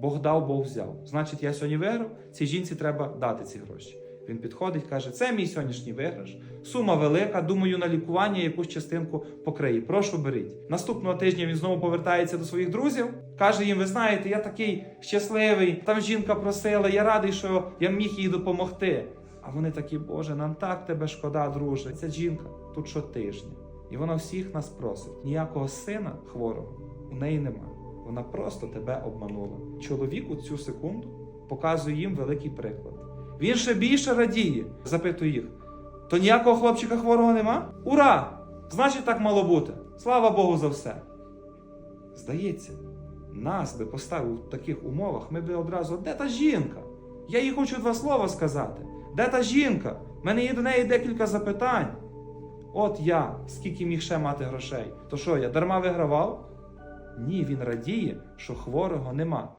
Бог дав, Бог взяв. Значить, я сьогодні виграв, цій жінці треба дати ці гроші. Він підходить, каже: це мій сьогоднішній виграш. Сума велика. Думаю, на лікування якусь частинку покриє. Прошу беріть. Наступного тижня він знову повертається до своїх друзів. каже їм: ви знаєте, я такий щасливий. Там жінка просила, я радий, що я міг їй допомогти. А вони такі, Боже, нам так тебе шкода, друже. Ця жінка тут щотижня. І вона всіх нас просить. Ніякого сина хворого у неї нема. Вона просто тебе обманула. Чоловік у цю секунду показує їм великий приклад. Він ще більше радіє, запитує їх. То ніякого хлопчика хворого нема? Ура! Значить, так мало бути. Слава Богу за все. Здається, нас би поставив в таких умовах, ми би одразу, де та жінка? Я їй хочу два слова сказати. Де та жінка? У мене є до неї декілька запитань. От я, скільки міг ще мати грошей. То що, я дарма вигравав? Ні, він радіє, що хворого нема.